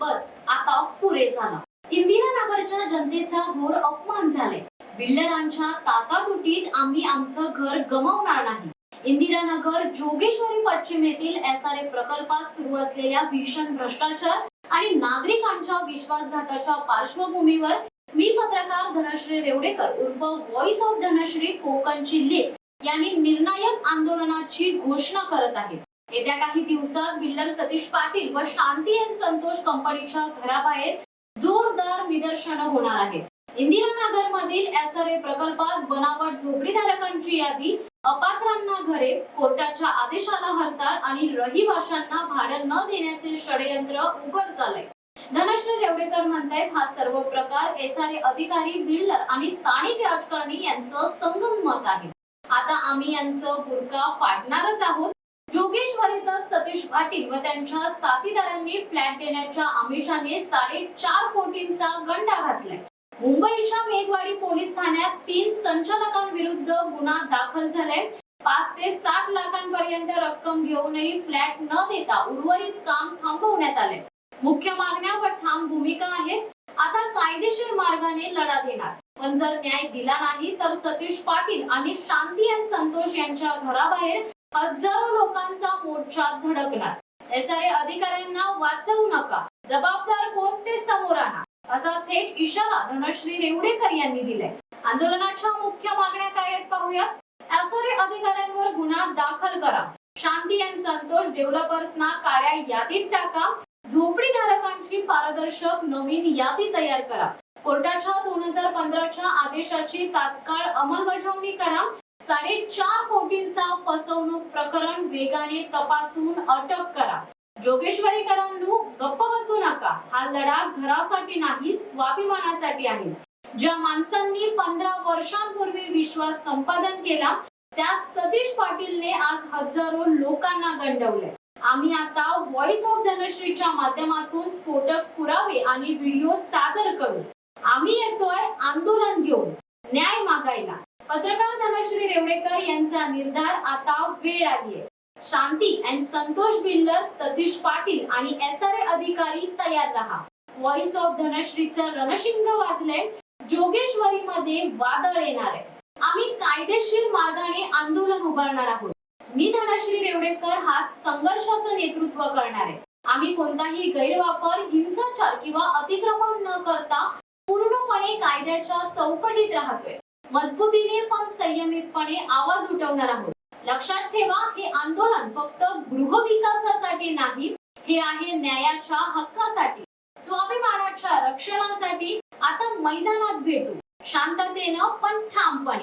बस आता पुरे झालं. इंदिरानगरच्या जनतेचा घोर अपमान झालाय. बिल्डरांच्या तातातुटीत आम्ही आमचं घर गमावणार नाही. इंदिरानगर जोगेश्वरी पश्चिम येथील एस आर ए प्रकल्पात सुरू असलेल्या भीषण भ्रष्टाचार आणि नागरिकांच्या विश्वासघाताच्या पार्श्वभूमीवर मी पत्रकार धनश्री रेवडेकर उर्फ व्हॉइस ऑफ धनश्री कोकणची लेख यांनी निर्णायक आंदोलनाची घोषणा करत आहे. येत्या काही दिवसात बिल्डर सतीश पाटील व शांती अँड संतोष कंपनीच्या घराबाहेर जोरदार निदर्शनं होणार आहेत. इंदिरानगर मधील एस आर ए प्रकल्पात बनावट झोपडीधारकांची यादी अपात्रांना घरे कोर्टाच्या आदेशाला हरताळ आणि रहिवाशांना भाडं न देण्याचे षडयंत्र उघड झालंय. धनश्री रेवडेकर म्हणतायत हा सर्व प्रकार एस आर ए अधिकारी बिल्डर आणि स्थानिक राजकारणी यांचं संगनमत आहे. आता आम्ही यांचं बुरका फाडणारच आहोत. जोगेश्वरीत सतीश पाटील व त्यांच्या साथीदारांनी फ्लॅट देण्याच्या आमिषाने साडेचार कोटींचा गंडा घातलाय. मुंबईच्या मेघवाडी पोलीस ठाण्यात तीन संचालकांविरुद्ध गुन्हा दाखल झालाय. पाच ते सात लाखांपर्यंत रक्कम घेऊनही फ्लॅट न देता उर्वरित काम थांबवण्यात आले मुख्य मागण्या व ठाम भूमिका आहेत. आता कायदेशीर मार्गाने लढा देणार. पण जर न्याय दिला नाही तर सतीश पाटील आणि शांती आणि संतोष यांच्या घराबाहेर हजारो लोकांचा मोर्चा धडकणार एस अधिकाऱ्यांना वाचवू नका. जबाबदार कोण ते समोर आणा. असा थेट इशारा धनश्री रेवडेकर यांनी दिलाय. आंदोलनाच्या मुख्य मागण्या काय आहेत पाहूया एसआरए अधिकाऱ्यांवर गुन्हा दाखल करा. शांती आणि संतोष डेव्हलपर्सना काळ्या यादीत टाका. झोपडीधारकांची पारदर्शक नवीन यादी तयार करा. कोर्टाच्या दोन हजार पंधराच्या आदेशाची तात्काळ अंमलबजावणी करा. साडेचार कोटींचा फसवणूक प्रकरण वेगाने तपासून अटक करा. जोगेश्वरीकरांनो गप्प बसू नका. हा लढा घरासाठी नाही स्वाभिमानासाठी आहे. ज्या माणसांनी पंधरा वर्षांपूर्वी विश्वास संपादन केला त्या सतीश पाटीलने आज हजारो लोकांना गंडवले आम्ही आता व्हॉइस ऑफ धनश्रीच्या माध्यमातून स्फोटक पुरावे आणि व्हिडिओ सादर करू. आम्ही येतोय आंदोलन घेऊन. पत्रकार धनश्री रेवडेकर यांचा निर्धार आता वेळ आली आहे शांती अँड संतोष बिल्डर सतीश पाटील आणि एस आर ए अधिकारी तयार राहा. व्हॉइस ऑफ धनश्रीचं रणशिंग वाजलंय. जोगेश्वरी मध्ये वादळ येणार आहे आम्ही कायदेशीर मार्गाने आंदोलन उभारणार आहोत. मी धनश्री रेवडेकर हा संघर्षाचं नेतृत्व करणार आहे आम्ही कोणताही गैरवापर हिंसाचार किंवा अतिक्रमण न करता पूर्णपणे कायद्याच्या चौकटीत राहतोय. मजबूतीने पण संयमितपणे आवाज उठवणार आहोत. लक्षात ठेवा हे आंदोलन फक्त गृहविकासासाठी नाही हे आहे न्यायाच्या हक्कासाठी. स्वाभिमानाच्या रक्षणासाठी आता मैदानात भेटू. शांततेनं पण ठामपणे.